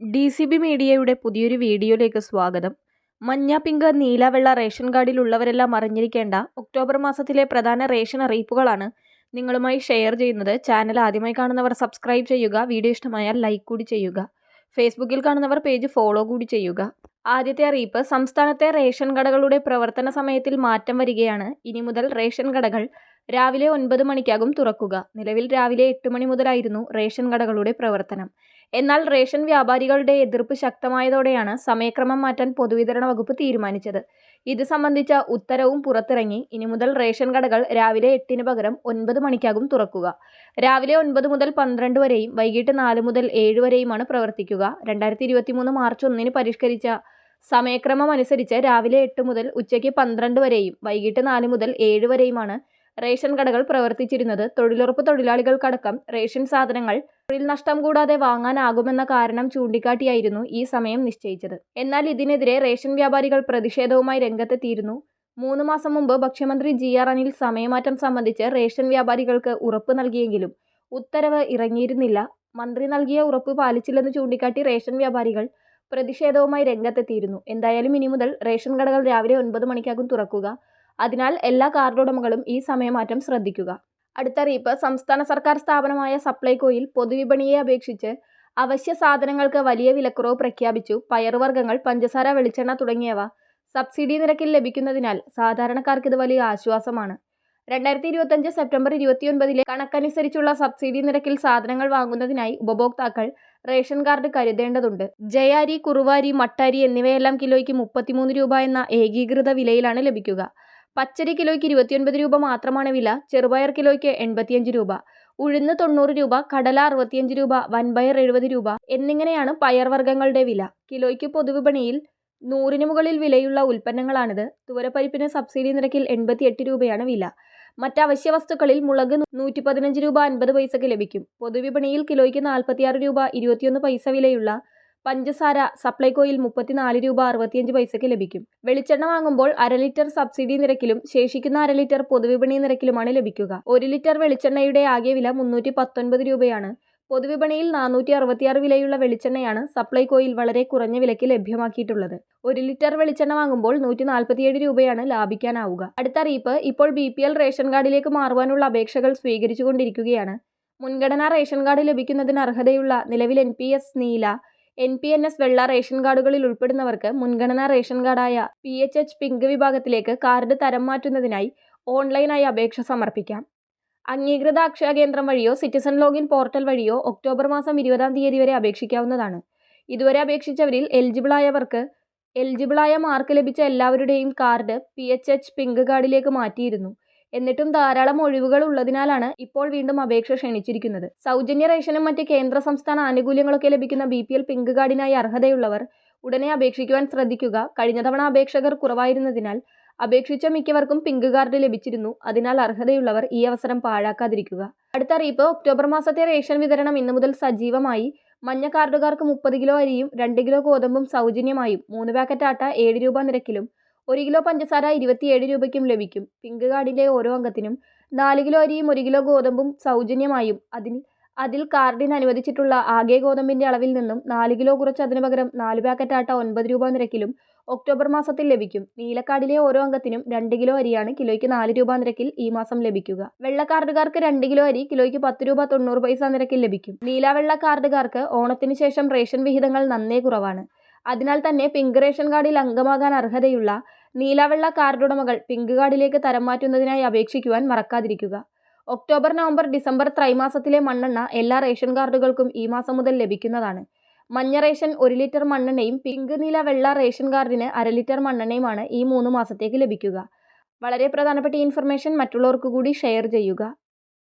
D C B മീഡിയയുടെ പുതിയൊരു വീഡിയോയിലേക്ക് സ്വാഗതം. മഞ്ഞ പിങ്ക് നീല വെള്ള റേഷൻ കാർഡിലുള്ളവരെല്ലാം അറിഞ്ഞിരിക്കേണ്ട ഒക്ടോബർ മാസത്തിലെ പ്രധാന റേഷൻ അറിയിപ്പുകളാണ് നിങ്ങളുമായി ഷെയർ ചെയ്യുന്നത്. ചാനൽ ആദ്യമായി കാണുന്നവർ സബ്സ്ക്രൈബ് ചെയ്യുക വീഡിയോ ഇഷ്ടമായാൽ ലൈക്ക് കൂടി ചെയ്യുക. ഫേസ്ബുക്കിൽ കാണുന്നവർ പേജ് ഫോളോ കൂടി ചെയ്യുക. ആദ്യത്തെ അറിയിപ്പ് സംസ്ഥാനത്തെ റേഷൻ കടകളുടെ പ്രവർത്തന സമയത്തിൽ മാറ്റം വരികയാണ്. ഇനി മുതൽ റേഷൻ കടകൾ രാവിലെ ഒൻപത് മണിക്കാകും തുറക്കുക. നിലവിൽ രാവിലെ എട്ട് മണി മുതലായിരുന്നു റേഷൻ കടകളുടെ പ്രവർത്തനം. എന്നാൽ റേഷൻ വ്യാപാരികളുടെ എതിർപ്പ് ശക്തമായതോടെയാണ് സമയക്രമം മാറ്റാൻ പൊതുവിതരണ വകുപ്പ് തീരുമാനിച്ചത്. ഇത് സംബന്ധിച്ച ഉത്തരവും പുറത്തിറങ്ങി. ഇനി മുതൽ റേഷൻ കടകൾ രാവിലെ എട്ടിന് പകരം ഒൻപത് മണിക്കാകും തുറക്കുക. രാവിലെ ഒൻപത് മുതൽ പന്ത്രണ്ട് വരെയും വൈകിട്ട് നാല് മുതൽ ഏഴ് വരെയുമാണ് പ്രവർത്തിക്കുക. രണ്ടായിരത്തി ഇരുപത്തി മൂന്ന് മാർച്ച് ഒന്നിന് പരിഷ്കരിച്ച സമയക്രമം അനുസരിച്ച് രാവിലെ എട്ട് മുതൽ ഉച്ചയ്ക്ക് പന്ത്രണ്ട് വരെയും വൈകിട്ട് നാല് മുതൽ ഏഴ് വരെയുമാണ് റേഷൻ കടകൾ പ്രവർത്തിച്ചിരുന്നത് തൊഴിലുറപ്പ് തൊഴിലാളികൾക്കടക്കം. റേഷൻ സാധനങ്ങൾ തൊഴിൽ നഷ്ടം കൂടാതെ വാങ്ങാനാകുമെന്ന കാരണം ചൂണ്ടിക്കാട്ടിയായിരുന്നു ഈ സമയം നിശ്ചയിച്ചത്. എന്നാൽ ഇതിനെതിരെ റേഷൻ വ്യാപാരികൾ പ്രതിഷേധവുമായി രംഗത്തെത്തിയിരുന്നു. മൂന്ന് മാസം മുമ്പ് ഭക്ഷ്യമന്ത്രി ജി ആർ അനിൽ സമയമാറ്റം സംബന്ധിച്ച് റേഷൻ വ്യാപാരികൾക്ക് ഉറപ്പ് നൽകിയെങ്കിലും ഉത്തരവ് ഇറങ്ങിയിരുന്നില്ല. മന്ത്രി നൽകിയ ഉറപ്പ് പാലിച്ചില്ലെന്ന് ചൂണ്ടിക്കാട്ടി റേഷൻ വ്യാപാരികൾ പ്രതിഷേധവുമായി രംഗത്തെത്തിയിരുന്നു. എന്തായാലും ഇനി മുതൽ റേഷൻ കടകൾ രാവിലെ ഒൻപത് മണിക്കാകും തുറക്കുക. അതിനാൽ എല്ലാ കാർഡുടമകളും ഈ സമയമാറ്റം ശ്രദ്ധിക്കുക. അടുത്ത അറിയിപ്പ് സംസ്ഥാന സർക്കാർ സ്ഥാപനമായ സപ്ലൈകോയിൽ പൊതുവിപണിയെ അപേക്ഷിച്ച് അവശ്യ സാധനങ്ങൾക്ക് വലിയ വിലക്കുറവ് പ്രഖ്യാപിച്ചു. പയറുവർഗങ്ങൾ പഞ്ചസാര വെളിച്ചെണ്ണ തുടങ്ങിയവ സബ്സിഡി നിരക്കിൽ ലഭിക്കുന്നതിനാൽ സാധാരണക്കാർക്ക് ഇത് വലിയ ആശ്വാസമാണ്. രണ്ടായിരത്തി ഇരുപത്തഞ്ച് സെപ്റ്റംബർ ഇരുപത്തിയൊൻപതിലെ കണക്കനുസരിച്ചുള്ള സബ്സിഡി നിരക്കിൽ സാധനങ്ങൾ വാങ്ങുന്നതിനായി ഉപഭോക്താക്കൾ റേഷൻ കാർഡ് കരുതേണ്ടതുണ്ട്. ജയാരി കുറുവാരി മട്ടാരി എന്നിവയെല്ലാം കിലോയ്ക്ക് മുപ്പത്തിമൂന്ന് രൂപ എന്ന ഏകീകൃത വിലയിലാണ് ലഭിക്കുക. പച്ചരി കിലോയ്ക്ക് ഇരുപത്തിയൊൻപത് രൂപ മാത്രമാണ് വില ചെറുപയർ കിലോയ്ക്ക് എൺപത്തിയഞ്ച് രൂപ ഉഴുന്ന് തൊണ്ണൂറ് രൂപ കടല അറുപത്തിയഞ്ച് രൂപ വൻപയർ എഴുപത് രൂപ എന്നിങ്ങനെയാണ് പയർവർഗങ്ങളുടെ വില. കിലോയ്ക്ക് പൊതുവിപണിയിൽ നൂറിന് മുകളിൽ വിലയുള്ള ഉൽപ്പന്നങ്ങളാണിത്. തുവരപ്പരിപ്പിന് സബ്സിഡി നിരക്കിൽ എൺപത്തിയെട്ട് രൂപയാണ് വില. മറ്റ് അവശ്യ വസ്തുക്കളിൽ മുളക് നൂറ്റി പതിനഞ്ച് രൂപ അൻപത് പൈസക്ക് ലഭിക്കും. പൊതുവിപണിയിൽ കിലോയ്ക്ക് നാൽപ്പത്തിയാറ് രൂപ ഇരുപത്തിയൊന്ന് പൈസ വിലയുള്ള പഞ്ചസാര സപ്ലൈകോയിൽ മുപ്പത്തിനാല് രൂപ അറുപത്തിയഞ്ച് പൈസയ്ക്ക് ലഭിക്കും. വെളിച്ചെണ്ണ വാങ്ങുമ്പോൾ അര ലിറ്റർ സബ്സിഡി നിരക്കിലും ശേഷിക്കുന്ന അര ലിറ്റർ പൊതുവിപണി നിരക്കിലുമാണ് ലഭിക്കുക. ഒരു ലിറ്റർ വെളിച്ചെണ്ണയുടെ ആകെ വില മുന്നൂറ്റി പത്തൊൻപത് രൂപയാണ്. പൊതുവിപണിയിൽ നാനൂറ്റി അറുപത്തിയാറ് വിലയുള്ള വെളിച്ചെണ്ണയാണ് സപ്ലൈകോയിൽ വളരെ കുറഞ്ഞ വിലയ്ക്ക് ലഭ്യമാക്കിയിട്ടുള്ളത്. ഒരു ലിറ്റർ വെളിച്ചെണ്ണ വാങ്ങുമ്പോൾ നൂറ്റി നാൽപ്പത്തിയേഴ് രൂപയാണ് ലാഭിക്കാനാവുക. അടുത്ത അറിയിപ്പ് ഇപ്പോൾ ബി പി എൽ റേഷൻ കാർഡിലേക്ക് മാറുവാനുള്ള അപേക്ഷകൾ സ്വീകരിച്ചുകൊണ്ടിരിക്കുകയാണ്. മുൻഗണനാ റേഷൻ കാർഡ് ലഭിക്കുന്നതിന് അർഹതയുള്ള നിലവിൽ എൻ പി എസ് നീല എൻ പി എൻ എസ് വെള്ള റേഷൻ കാർഡുകളിൽ ഉൾപ്പെടുന്നവർക്ക് മുൻഗണനാ റേഷൻ കാർഡായ പി എച്ച് എച്ച് പിങ്ക് വിഭാഗത്തിലേക്ക് കാർഡ് തരം മാറ്റുന്നതിനായി ഓൺലൈനായി അപേക്ഷ സമർപ്പിക്കാം. അംഗീകൃത അക്ഷയ കേന്ദ്രം വഴിയോ സിറ്റിസൺ ലോഗിൻ പോർട്ടൽ വഴിയോ ഒക്ടോബർ മാസം ഇരുപതാം തീയതി വരെ അപേക്ഷിക്കാവുന്നതാണ്. ഇതുവരെ അപേക്ഷിച്ചവരിൽ എലിജിബിളായവർക്ക് എലിജിബിളായ മാർക്ക് ലഭിച്ച എല്ലാവരുടെയും card P H H pink കാർഡിലേക്ക് മാറ്റിയിരുന്നു. എന്നിട്ടും ധാരാളം ഒഴിവുകൾ ഉള്ളതിനാലാണ് ഇപ്പോൾ വീണ്ടും അപേക്ഷ ക്ഷണിച്ചിരിക്കുന്നത്. സൗജന്യ റേഷനും മറ്റ് കേന്ദ്ര സംസ്ഥാന ആനുകൂല്യങ്ങളൊക്കെ ലഭിക്കുന്ന ബി പി എൽ പിങ്ക് കാർഡിനായി അർഹതയുള്ളവർ ഉടനെ അപേക്ഷിക്കുവാൻ ശ്രദ്ധിക്കുക. കഴിഞ്ഞ തവണ അപേക്ഷകർ കുറവായിരുന്നതിനാൽ അപേക്ഷിച്ച മിക്കവർക്കും പിങ്ക് കാർഡ് ലഭിച്ചിരുന്നു. അതിനാൽ അർഹതയുള്ളവർ ഈ അവസരം പാഴാക്കാതിരിക്കുക. അടുത്ത അറിയിപ്പ് ഒക്ടോബർ മാസത്തെ റേഷൻ വിതരണം ഇന്നു മുതൽ സജീവമായി. മഞ്ഞ കാർഡുകാർക്ക് മുപ്പത് കിലോ അരിയും രണ്ട് കിലോ ഗോതമ്പും സൗജന്യമായും. മൂന്ന് പാക്കറ്റ് ആട്ട ഏഴ് രൂപ നിരക്കിലും ഒരു കിലോ പഞ്ചസാര ഇരുപത്തിയേഴ് രൂപയ്ക്കും ലഭിക്കും. പിങ്ക് കാർഡിലെ ഓരോ അംഗത്തിനും നാല് കിലോ അരിയും ഒരു കിലോ ഗോതമ്പും സൗജന്യമായും. അതിൽ അതിൽ കാർഡിന് അനുവദിച്ചിട്ടുള്ള ആകെ ഗോതമ്പിന്റെ അളവിൽ നിന്നും നാല് കിലോ കുറച്ച് അതിനു പകരം നാല് പാക്കറ്റ് ആട്ട ഒൻപത് രൂപ നിരക്കിലും ഒക്ടോബർ മാസത്തിൽ ലഭിക്കും. നീലക്കാർഡിലെ ഓരോ അംഗത്തിനും രണ്ട് കിലോ അരിയാണ് കിലോയ്ക്ക് നാല് രൂപ നിരക്കിൽ ഈ മാസം ലഭിക്കുക. വെള്ളക്കാർഡുകാർക്ക് രണ്ട് കിലോ അരി കിലോയ്ക്ക് പത്ത് രൂപ തൊണ്ണൂറ് പൈസ നിരക്കിൽ ലഭിക്കും. നീല വെള്ള കാർഡുകാർക്ക് ഓണത്തിന് ശേഷം റേഷൻ വിഹിതങ്ങൾ നന്നേ കുറവാണ്. അതിനാൽ തന്നെ പിങ്ക് റേഷൻ കാർഡിൽ അംഗമാകാൻ അർഹതയുള്ള നീലവെള്ള കാർഡുടമകൾ പിങ്ക് കാർഡിലേക്ക് തരം മാറ്റുന്നതിനായി അപേക്ഷിക്കുവാൻ മറക്കാതിരിക്കുക. ഒക്ടോബർ നവംബർ ഡിസംബർ ത്രൈമാസത്തിലെ മണ്ണെണ്ണ എല്ലാ റേഷൻ കാർഡുകൾക്കും ഈ മാസം മുതൽ ലഭിക്കുന്നതാണ്. മഞ്ഞ റേഷൻ ഒരു ലിറ്റർ മണ്ണെണ്ണയും പിങ്ക് നീല വെള്ള റേഷൻ കാർഡിന് അര ലിറ്റർ മണ്ണെണ്ണയുമാണ് ഈ മൂന്ന് മാസത്തേക്ക് ലഭിക്കുക. വളരെ പ്രധാനപ്പെട്ട ഇൻഫർമേഷൻ മറ്റുള്ളവർക്ക് കൂടി ഷെയർ ചെയ്യുക.